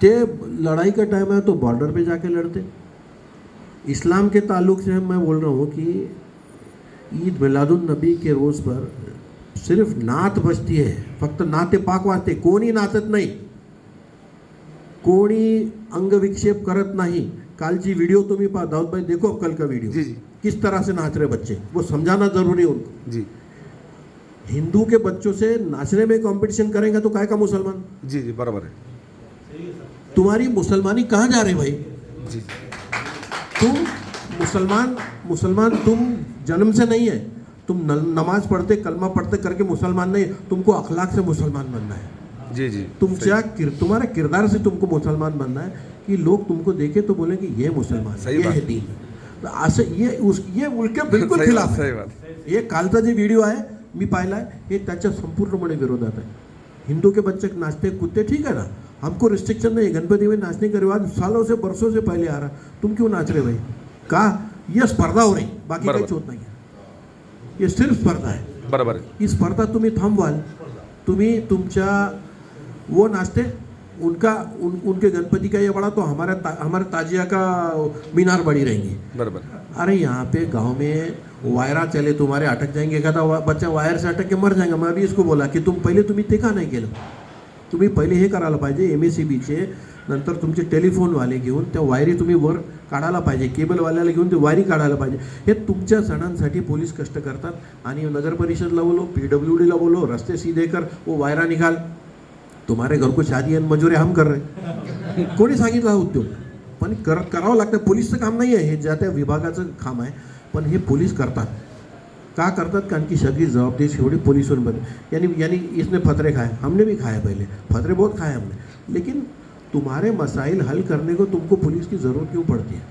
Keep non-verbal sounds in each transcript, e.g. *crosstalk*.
ते लड़ाई का टाइम है तो बॉर्डर पे जाके लड़ते। इस्लाम के ताल्लुक से मैं बोल रहा हूँ कि ईद मिलादुन नबी के रोज़ पर सिर्फ़ नात बजती है फक्त नाते पाक वाजते कोणी नाचत नाही कोणी अंगविक्षेप करत नाही। कालची वीडियो तुम्ही पा दाऊद भाई देखो कल का वीडियो जी, जी। किस तरह से नाच रहे बच्चे? वो समझाना ज़रूरी है उनको। जी। हिंदू के बच्चों से नाचने में कंपटीशन करेंगे तो काय का मुसलमान? जी जी बराबर आहे तुम्हारी मुसलमानी कहाँ जा रही भाई? जी। तुम मुसलमान मुसलमान तुम जन्म से नहीं है। तुम नमाज़ पढ़ते कलमा पढ़ते करके मुसलमान नहीं तुमको अखलाक से मुसलमान बनना है। जी जी। तुमच्या किर तुम्हारे किरदार से तुमको मुसलमान बनना है कि लोग तुमको देखे तो बोले कि ये मुसलमान सही ये बात. है दीन। तर असं ये उस ये उलके बिलकुल *laughs* खिलाफ बात, आहे सही बात। हे कालचा जे व्हिडिओ आहे मी पाहिला आहे हे त्याच्या संपूर्णपणे विरोधात आहे। हिंदू के बच्चे नाचते कूदते ठीक है ना? हमको रिस्ट्रिक्शन नहीं है। गणपति में नाचने का रिवाज सालों से बरसों से पहले आ रहा। तुम क्यों नाच रहे भाई? कहा यह स्पर्धा हो रही बाकी. काहीच होत नाही ये सिर्फ़ स्पर्धा है। बरोबर। ही स्पर्धा तुम्ही थांबवाल तुम्ही तुमच्या वो नाचते उनका उन, उनके गणपति का ये बड़ा तो हमारा ता, हमारे ताजिया का मीनार बड़ी रहेंगी। बरोबर। अरे यहाँ पे गाँव में वायरा चले तुम्हारे अटक जाएँगे। वा- बच्चा वायर से अटक के मर जाएगा। मैं अभी इसको बोला की तुम पहिले तुम्ही ते का नाही केलं तुम्ही पहिले हे करायला पाहिजे एम एस सी बीचे नंतर तुमचे टेलिफोनवाले घेऊन त्या वायरी तुम्ही वर काढायला पाहिजे केबलवाल्याला घेऊन ते वायरी काढायला पाहिजे. हे तुमच्या सणांसाठी पोलीस कष्ट करतात. आणि नगर परिषदला बोलो पी डब्ल्यू डीला बोलो रस्ते सीधे कर वो वायरा निघाल. तुम्हारे घर को शादी आणि मजुरी हम कर रहे कोणी सांगितलं हा उद्योग? पण कर करावं लागतं. पोलीसचं काम नाही आहे हे ज्या त्या विभागाचं काम आहे. पण हे पोलीस करतात. का करतात? कारण की सगळी जवाबदेही शेवटी पुलिसों पर यानी यानी इसने फतरे खाए. हमने भी खाए पहले. फतरे बहुत खाए हमने. लेकिन तुम्हारे मसाइल हल करने को तुमको पुलिस की ज़रूरत क्यों पड़ती है?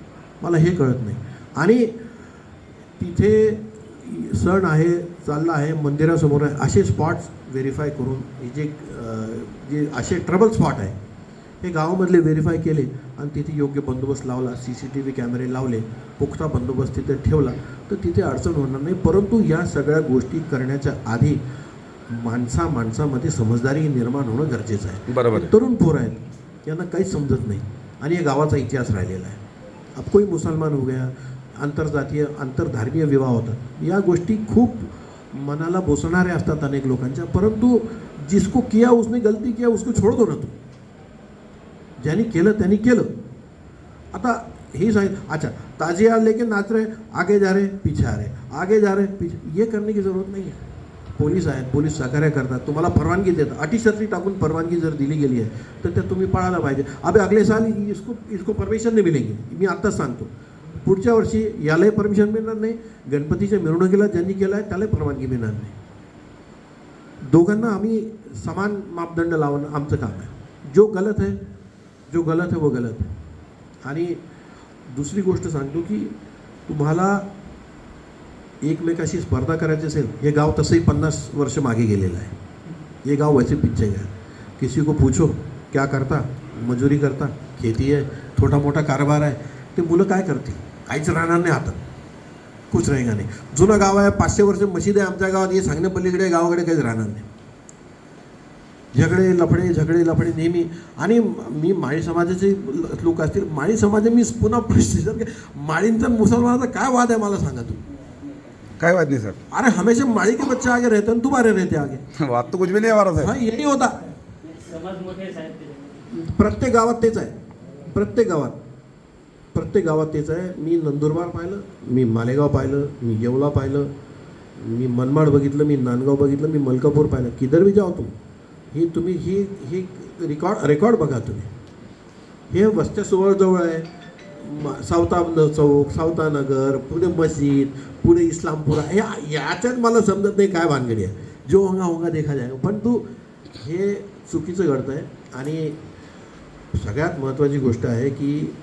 मला हे कळत नाही. आणि तिथे सण आहे चालला आहे मंदिरासमोर आहे असे स्पॉट्स व्हेरीफाय करून जे जे असे ट्रबल स्पॉट आहे हे गावामधले व्हेरीफाय केले आणि तिथे योग्य बंदोबस्त लावला सी सी टी व्ही कॅमेरे लावले पुख्ता बंदोबस्त तिथे ठेवला. तर तिथे अडचण होणार नाही. परंतु या सगळ्या गोष्टी करण्याच्या आधी माणसा माणसामध्ये समजदारी निर्माण होणं गरजेचं आहे. बरोबर तरुण पोर आहेत यांना काहीच समजत नाही. आणि या गावाचा इतिहास राहिलेला आहे. अब कोई मुसलमान हो गया आंतरजातीय आंतरधर्मीय विवाह होतात या गोष्टी खूप मनाला बोसणाऱ्या असतात अनेक लोकांच्या. परंतु जिसको किया उसने गलती किया उसको छोड़ दो ना तू. ज्यांनी केलं त्यांनी केलं. आता ही सांगित अच्छा ताजिया लेके नाच रहे आगे जा रहे पीछे आ रहे आगे जा रहे पीछे ये करने की जरूरत नाही आहे पोलीस आहेत पोलीस सहकार्य करतात तुम्हाला परवानगी देतात. अटी शर्ती टाकून परवानगी जर दिली गेली आहे तर त्या तुम्ही पाळायला पाहिजे. अबे अगले साल इसको इसको परमिशन नाही मिळेगी मी आत्ताच सांगतो. पुढच्या वर्षी यालाही परमिशन मिळणार नाही. गणपतीच्या मिरवणुकीला ज्यांनी केलं आहे त्यालाही परवानगी मिळणार नाही. दोघांना आम्ही समान मापदंड लावणं आमचं काम आहे. जो गलत आहे जो गलत है वो गलत है। आणि दुसरी गोष्ट सांगतो की तुम्हाला एकमेकाशी स्पर्धा करायची असेल हे गाव तसंही पन्नास वर्ष मागे गेलेलं आहे. हे गाव वैसे पीछे गया किसी को पूछो क्या करता? मजुरी करता? खेती आहे छोटा मोठा कारभार आहे? ते मुलं काय करतील? काहीच राहणार नाही हातात. कुछ रहेगा नाही. जुनं गाव आहे पाचशे वर्ष मशीद आहे आमच्या गावात हे सांगण्यापल्लीकडे गावाकडे काहीच राहणार नाही. झगडे लफडे झगडे लफडे नेहमी. आणि मी माळी समाजाचे लोक असतील माळी समाज मी पुन्हा प्रश्न माळींचा मुसलमानाचा काय वाद आहे मला सांगा तू. काय वाद नाही सर? अरे हमेशा माळी के बच्चे आगे रहते हैं तुम्हारे रहते आगे. *laughs* वाद तो कुछ भी नहीं हमारा हा यही होता. प्रत्येक गावात तेच आहे. प्रत्येक गावात. प्रत्येक गावात तेच आहे. मी नंदुरबार पाहिलं मी मालेगाव पाहिलं मी येवला पाहिलं मी मनमाड बघितलं मी नांदगाव बघितलं मी मलकापूर पाहिलं. किधर बी जाओ तुम. ही तुम्ही ही ही रेकॉर्ड रेकॉर्ड बघा तुम्ही. हे वस्त्या जवळ आहे. म- सावता न- चौक सावतानगर पुणे पुढे मस्जिद पुढे इस्लामपुरा हे याच्यात मला समजत नाही काय भानगडी आहे. जो होंगा होंगा देखा जायगा पण तू हे चुकीचं घडतं आहे आणि सगळ्यात महत्त्वाची गोष्ट आहे की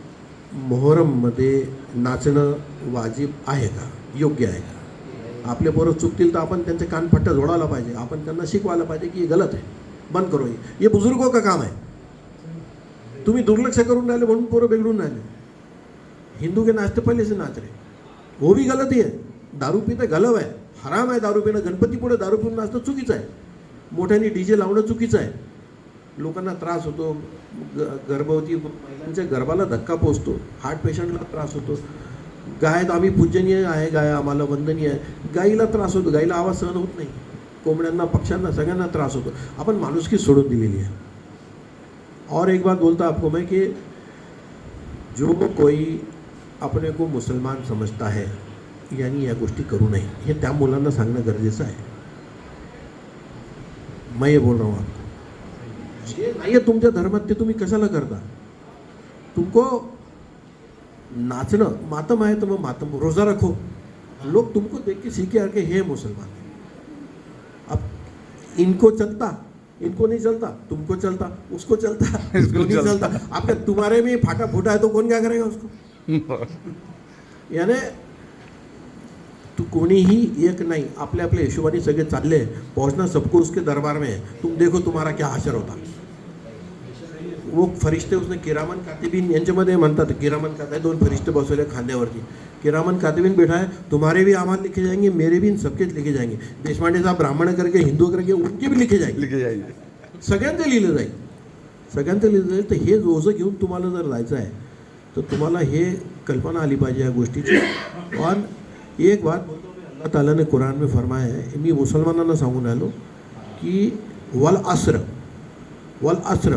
मोहरममध्ये नाचणं वाजिब आहे का? योग्य आहे का? आपले पोरं चुकतील तर आपण त्यांचे कानफट्टा जोडायला पाहिजे. आपण त्यांना शिकवायला पाहिजे की हे गलत आहे. बंद करो हे हे बुजुर्गों का काम आहे तुम्ही दुर्लक्ष करून राहिले म्हणून पोरं बिघडून राहिले. हिंदू के नाचते पहिले से नाच रहे। वो भी गलत आहे दारू पिणं गलव आहे हराम आहे दारू पिणं गणपती पुढे दारू पिऊन नाचणं चुकीचं आहे. मोठ्याने डी जे लावणं चुकीचं आहे. लोकांना त्रास होतो. ग गर्भवती महिलांच्या गर्भाला धक्का पोचतो. हार्ट पेशंटला त्रास होतो. गाय आम्ही पूजनीय आहे गाय आम्हाला वंदनीय आहे. गाईला त्रास होतो. गाईला आवाज सहन होत नाही. कोंबड्यांना, पक्ष्यांना सगळ्यांना त्रास होतो. आपण माणुसकी सोडून दिलेली आहे. और एक बात बोलता आपको मैं कि जो कोई अपने को मुसलमान समजता है, यानी या गोष्टी करू नये, हे त्या मुलांना सांगणं गरजेचं आहे. मैं ये बोल रहा हूँ आपको. जे नाही आहे तुमच्या धर्मात, ते तुम्ही कशाला करता? तुमको नाचणं, मातम आहे तर मग मातम, रोजा रखो. लोग तुमको देख के सीखे आके हे मुसलमान. इनको चलता इनको नहीं चलता तुमको चलता उसको चलता *laughs* इसको नहीं चलता। अब तुम्हारे में फाटा फूटा है तो कौन क्या करेगा उसको? *laughs* याने तू कोणीही एक नाही आपल्या आपल्या हिशोबाने सगळे चालले पहुंचना सबको उसके दरबार में तुम देखो तुम्हारा क्या हशर होता। वो फरिश्ते उसने किरामन कातिबीन यांच्यामध्ये म्हणतात किरामन काता दोन फरिश्ते बसवले खांद्यावरती. किरामन कातिबीन बैठा है तुम्हारे भी आमाल लिखे जाएँगे मेरे भी इन सबके लिखे जाएँगे. देशपांडे साहब ब्राह्मण करके हिंदू करके उनके भी लिखे जाएँगे. लिखे जाईल सगळ्यांचं लिहिलं जाईल. सगळ्यांचं लिहिलं जाईल तर हे ओझं घेऊन तुम्हाला जर जायचं आहे तर तुम्हाला हे कल्पना आली पाहिजे या गोष्टीची. और एक बात अल्लाह ताला ने कुरान में फरमाया है मी मुसलमानांना सांगून आलो की वल अस्र वल अस्र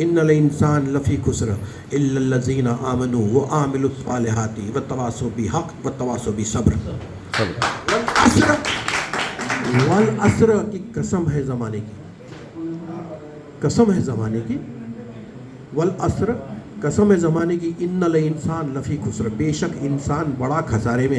इन्नल इंसान लफी खुसर, इल्लल्लज़ीना आमनु व आमिलु सालिहाती व तवासो बि हक व तवासो बि सब्र। वल अस्र की कसम है ज़माने की। कसम है ज़माने की। वल अस्र, कसम है ज़माने की, इन्नल इंसान लफ़ी खुसर। बेशक इंसान बड़ा खसारे में है।